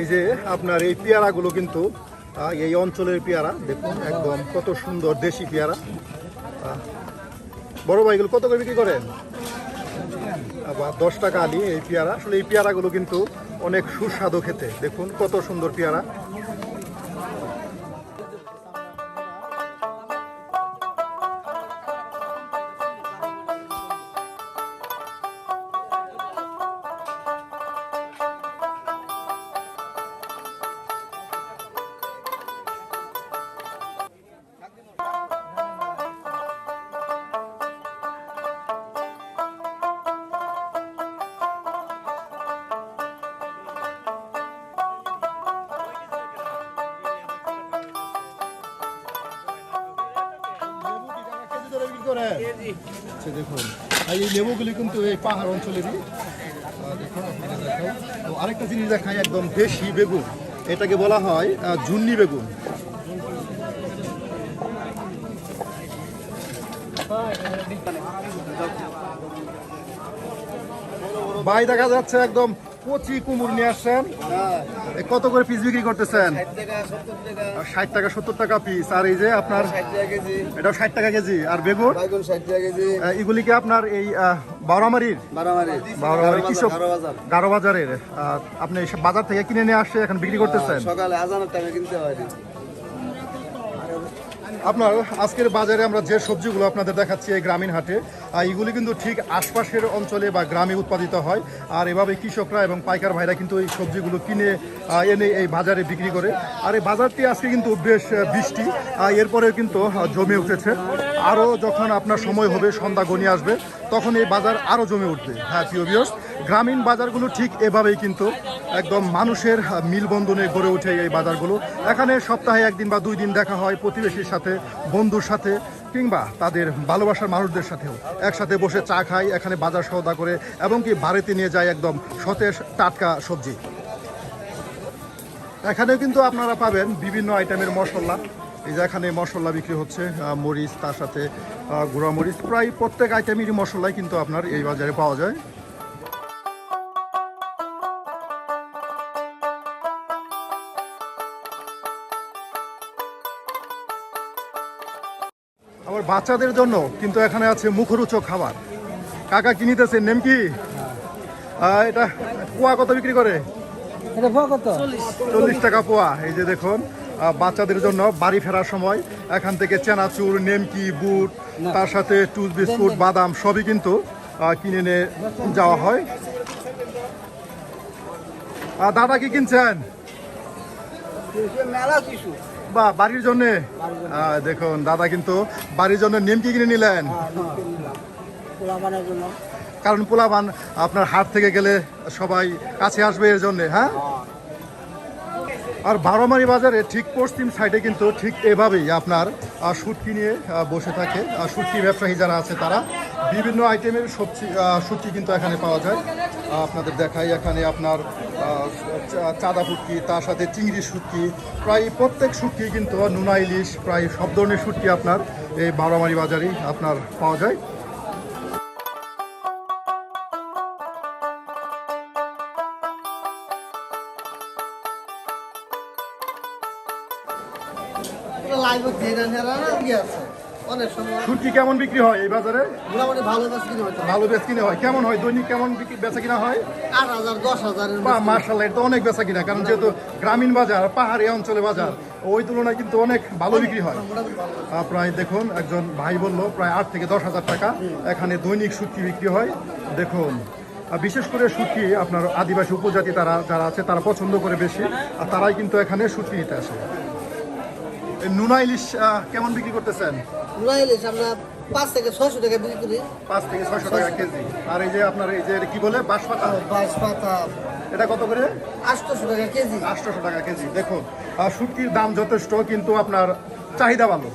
এই যে আপনার এই পেয়ারাগুলো কিন্তু এই অঞ্চলের পেয়ারা, দেখুন একদম কত সুন্দর দেশি পেয়ারা। বড় ভাইগুলো কত করে বিক্রি করেন? আবার দশ টাকা আলি এই পেয়ারা। আসলে এই পেয়ারাগুলো কিন্তু অনেক সুস্বাদু খেতে। দেখুন কত সুন্দর পেয়ারা। আচ্ছা দেখুন। আর এই লেবুগুলি কিন্তু এই পাহাড় অঞ্চলেরই। দেখুন আরেকটা জিনিস দেখাই একদম দেশি বেগুন। এটাকে বলা হয় জুন্নি বেগুন। ভাই দেখা যাচ্ছে একদম কচি কুমুর নিয়ে আসছেন। কত করে পিস বিক্রি করতেছেন? ষাট টাকা সত্তর টাকা। পিস আর এই যে আপনার এটা ষাট টাকা কেজি। আর বেগুন? এগুলি কি আপনার এই বারোমারির? বারোমারি কৃষক গারো বাজারের আপনি বাজার থেকে কিনে নিয়ে আসছে এখন বিক্রি করতেছেন? সকালে আজানের টাইমে কিনতে হয়। আপনার আজকের বাজারে আমরা যে সবজিগুলো আপনাদের দেখাচ্ছি এই গ্রামীণ হাটে এগুলি কিন্তু ঠিক আশপাশের অঞ্চলে বা গ্রামে উৎপাদিত হয়। আর এভাবে কৃষকরা এবং পাইকার ভাইরা কিন্তু এই সবজিগুলো কিনে এনে এই বাজারে বিক্রি করে। আর এই বাজারটি আজকে কিন্তু বেশ বৃষ্টি এরপরেও কিন্তু জমে উঠেছে। আরও যখন আপনার সময় হবে, সন্ধ্যা গনিয়ে আসবে, তখন এই বাজার আরও জমে উঠবে। হ্যাঁ প্রিয় গ্রামীণ বাজারগুলো ঠিক এভাবেই কিন্তু একদম মানুষের মিলবন্ধনে গড়ে ওঠে এই বাজারগুলো। এখানে সপ্তাহে একদিন বা দুই দিন দেখা হয় প্রতিবেশীর সাথে, বন্ধুর সাথে, কিংবা তাদের ভালোবাসার মানুষদের সাথেও। একসাথে বসে চা খায় এখানে বাজার সওদা করে, এবং কি বাড়িতে নিয়ে যায় একদম সতেজ টাটকা সবজি। এখানেও কিন্তু আপনারা পাবেন বিভিন্ন আইটেমের মশলা। এই যে এখানে মশলা বিক্রি হচ্ছে মরিচ, তার সাথে গুঁড়া মরিচ। প্রায় প্রত্যেক আইটেমেরই মশলাই কিন্তু আপনার এই বাজারে পাওয়া যায়। আমার বাচ্চাদের জন্য কিন্তু এখানে আছে মুখরোচক খাবার। কাকা কি নিতেছেন নেম কি এটা পোয়া কত বিক্রি করে? এটা পোয়া কত? চল্লিশ টাকা পোয়া। এই যে দেখুন বাচ্চাদের জন্য বাড়ি ফেরার সময় এখান থেকে চেনাচুর নেমকি বুট তার সাথে টুথ বিস্কুট বাদাম সবই কিন্তু কিনে নিয়ে যাওয়া হয়। আহ, দাদা কি কিনছেন? মেলা কিছু বা বাড়ির জন্য? দেখুন দাদা কিন্তু বাড়ির জন্য নেমকি কিনে নিলেন। জন্য। কারণ পোলাবান আপনার হাট থেকে গেলে সবাই কাছে আসবে এর জন্য হ্যাঁ? আর বারোমারি বাজারে ঠিক পশ্চিম সাইডে কিন্তু ঠিক এভাবেই আপনার শুটকি নিয়ে বসে থাকে। আর শুটকি ব্যবসায়ী যারা আছে তারা বিভিন্ন আইটেমের সবজি সুটকি কিন্তু এখানে পাওয়া যায়। আপনাদের দেখাই এখানে আপনার চাঁদা শুটকি, তার সাথে চিংড়ি শুটকি, প্রায় প্রত্যেক শুটকি কিন্তু নুনা ইলিশ, প্রায় সব ধরনের শুটকি আপনার এই বারোমারি বাজারেই আপনার পাওয়া যায়। লাইভ আছে। শুটকি কেমন বিক্রি হয় এই বাজারে? ভালো কাজ কিনে ভালো বেচ কিনে হয়। কেমন হয়? দৈনিক কেমন বিক্রি- বেচা কিনা হয়? আট হাজার দশ এটা তো অনেক বেচা কিনা কারণ যেহেতু গ্রামীণ বাজার পাহাড়ি অঞ্চলে বাজার ওই তুলনায় কিন্তু অনেক ভালো বিক্রি হয়। প্রায় দেখুন একজন ভাই বলল প্রায় আট থেকে দশ হাজার টাকা এখানে দৈনিক শুটকি বিক্রি হয়। দেখুন বিশেষ করে শুটকি আপনার আদিবাসী উপজাতি তারা যারা আছে তারা পছন্দ করে বেশি আর তারাই কিন্তু এখানে শুটকি নিতে আসে। নুনা ইলিশ কেমন বিক্রি করতেছেন? ইলিশ আমরা পাঁচ থেকে ছয়শো টাকা বিক্রি করি। পাঁচ থেকে ছয়শো টাকা কেজি। আর এই যে আপনার এই যে কি বলে? বাঁশপাতা? এটা কত করে? আটশোশো টাকা কেজি। আটশোশো টাকা কেজি। দেখুন শুটকির দাম যথেষ্ট কিন্তু আপনার চাহিদা ভালো।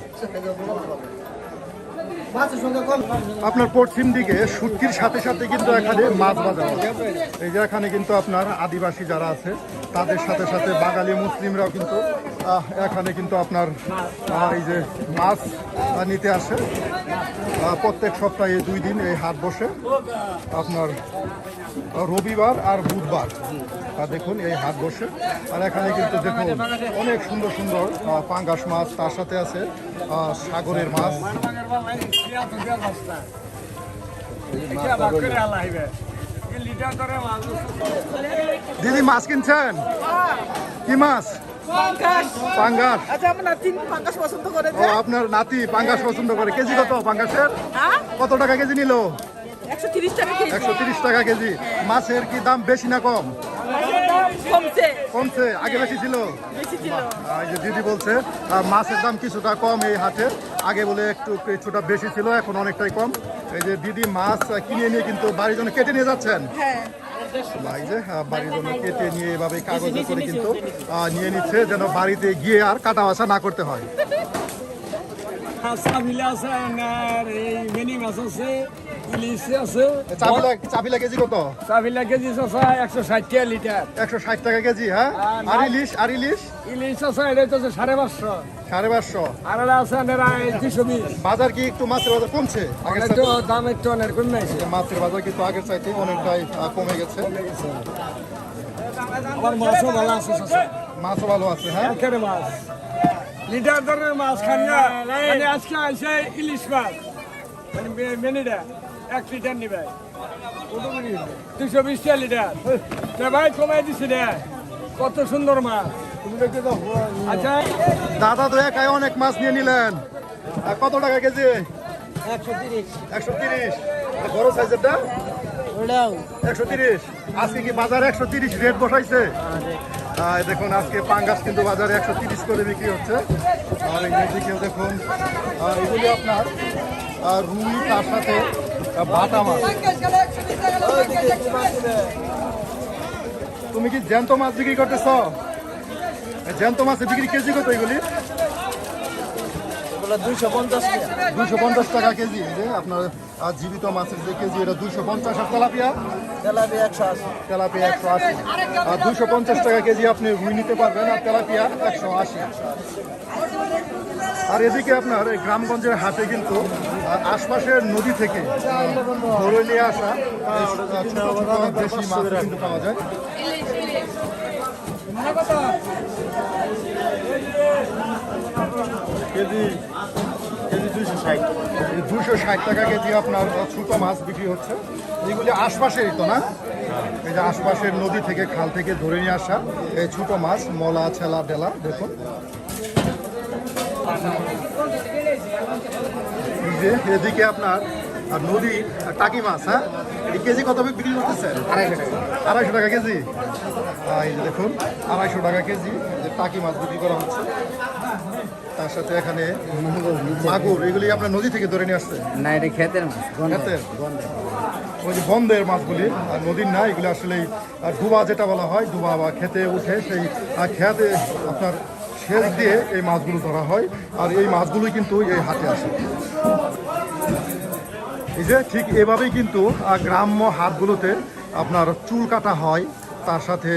আপনার পশ্চিম দিকে শুটকির সাথে সাথে কিন্তু এখানে মাছ বাজার এই যে এখানে কিন্তু আপনার আদিবাসী যারা আছে তাদের সাথে সাথে বাঙালি মুসলিমরাও কিন্তু এখানে কিন্তু আপনার এই যে মাছ নিতে আসে। প্রত্যেক সপ্তাহে দুই দিন এই হাট বসে। আপনার রবিবার আর বুধবার দেখুন, এই হাট বসে। আর এখানে কিন্তু দেখুন, অনেক সুন্দর সুন্দর পাঙ্গাস মাছ, তার সাথে আছে সাগরের মাছ। দিদি, মাছ কিনছেন? কি মাছ? পাঙ্গাস। আচ্ছা আপনার তিন পাঙ্গাস পছন্দ করে ও আপনার নাতি পাঙ্গাস পছন্দ করে। কেজি কত পাঙ্গাসের? হ্যাঁ? কত টাকা কেজি নিল? একশো তিরিশ টাকা কেজি। মাছের কি দাম বেশি না কম? কমছে। কমছে। আগে বেশি ছিল? এই যে দিদি বলছে মাছের দাম কিছুটা কম এই হাটে। আগে বলে একটু কিছুটা বেশি ছিল এখন অনেকটাই কম। এই যে দিদি মাছ কিনে নিয়ে কিন্তু বাড়ির জন্য কেটে নিয়ে যাচ্ছেন। হ্যাঁ। এই যে জন্য কেটে নিয়ে এভাবে কাগজে করে কিন্তু নিয়ে নিচ্ছে যেন বাড়িতে গিয়ে আর কাটা বাসা না করতে হয়। চাবিলা আছে আপনার এই মিনি মাছ আছে ইলিশ আছে। চাপিলা চাপিলা কেজি কত? চাবিলা কেজি আছে একশো ষাট টাকা লিটার। একশো ষাট টাকা কেজি হ্যাঁ? আর ইলিশ আর ইলিশ? ইলিশ আছে এটা হচ্ছে সাড়ে পাঁচশো। সাড়ে পাঁচশো। আর এটা আছে আপনার দুশো বিশ। বাজার কি একটু মাছের বাজার কমছে? একটু দাম একটু অনেক কমে মাছের বাজার কিন্তু আগের চাইতে অনেকটাই কমে গেছে। আমার মাছও ভালো আছে। মাছও ভালো আছে হ্যাঁ? মাছ। লিটার ধরনের মাছ খান না মানে আজকে আছে ইলিশ মাছ। মানে মেনিটা এক লিটার নিবে। দুশো বিশ লিটার। ভাই কমাই দিছি রে। কত সুন্দর মাছ। আচ্ছা দাদা তো একাই অনেক মাছ নিয়ে নিলেন। আর কত টাকা কেজি? একশো তিরিশ। একশো তিরিশ। বড় সাইজেরটা একশো তিরিশ। আজকে কি বাজারে একশো তিরিশ রেট বসাইছে? আহ, দেখুন, আজকে পাঙ্গাস কিন্তু বাজারে একশো তিরিশ করে বিক্রি হচ্ছে। আর এই দিকে দেখুন এগুলি আপনার রুই, তার সাথে বাটা মাছ। তুমি কি জ্যান্ত মাছ বিক্রি করতেছ? জ্যান্ত মাছের বিক্রি কেজি কত এগুলি? এগুলো দুইশো পঞ্চাশ দুশো পঞ্চাশ টাকা কেজি যে আপনার আহ, জীবিত মাছের যে কেজি এটা দুশো পঞ্চাশ। আর তেলাপিয়া? তেলাপি একশো আশি। তেলাপিয়া একশো আশি। আর দুশো পঞ্চাশ টাকা কেজি আপনি রুই নিতে পারবেন আর তেলাপিয়া একশো আশি। আর এদিকে আপনার এই গ্রামগঞ্জের হাটে কিন্তু আশপাশের নদী থেকে ধরে নিয়ে আসা দেশি মাছ কিন্তু পাওয়া যায়। কেজি। ষাট দুশো ষাট টাকা কেজি আপনার ছোট মাছ বিক্রি হচ্ছে। এগুলি আশপাশেরই তো না? এই যে আশপাশের নদী থেকে খাল থেকে ধরে নিয়ে আসা এই ছোট মাছ মলা ছেলা ডেলা দেখুন। যে এদিকে আপনার আর নদী আর টাকি মাছ হ্যাঁ? এই কেজি কত বিক্রি করতেছেন আড়াইশো টাকা। আড়াইশো টাকা কেজি? এই দেখুন আড়াইশো টাকা কেজি যে টাকি মাছ বিক্রি করা হচ্ছে। তার সাথে এখানে মাগুর এগুলি আপনার নদী থেকে ধরে নিয়ে আসছে? না এটা খেতের মাছ ওই যে বন্ধের মাছগুলি আর নদীর না এগুলি আসলে আর ডুবা যেটা বলা হয় ডুবা বা খেতে উঠে সেই খেতে আপনার সেচ দিয়ে এই মাছগুলো ধরা হয় আর এই মাছগুলোই কিন্তু এই হাটে আসে। এই যে ঠিক এভাবেই কিন্তু গ্রাম্য হাটগুলোতে আপনার চুল কাটা হয় তার সাথে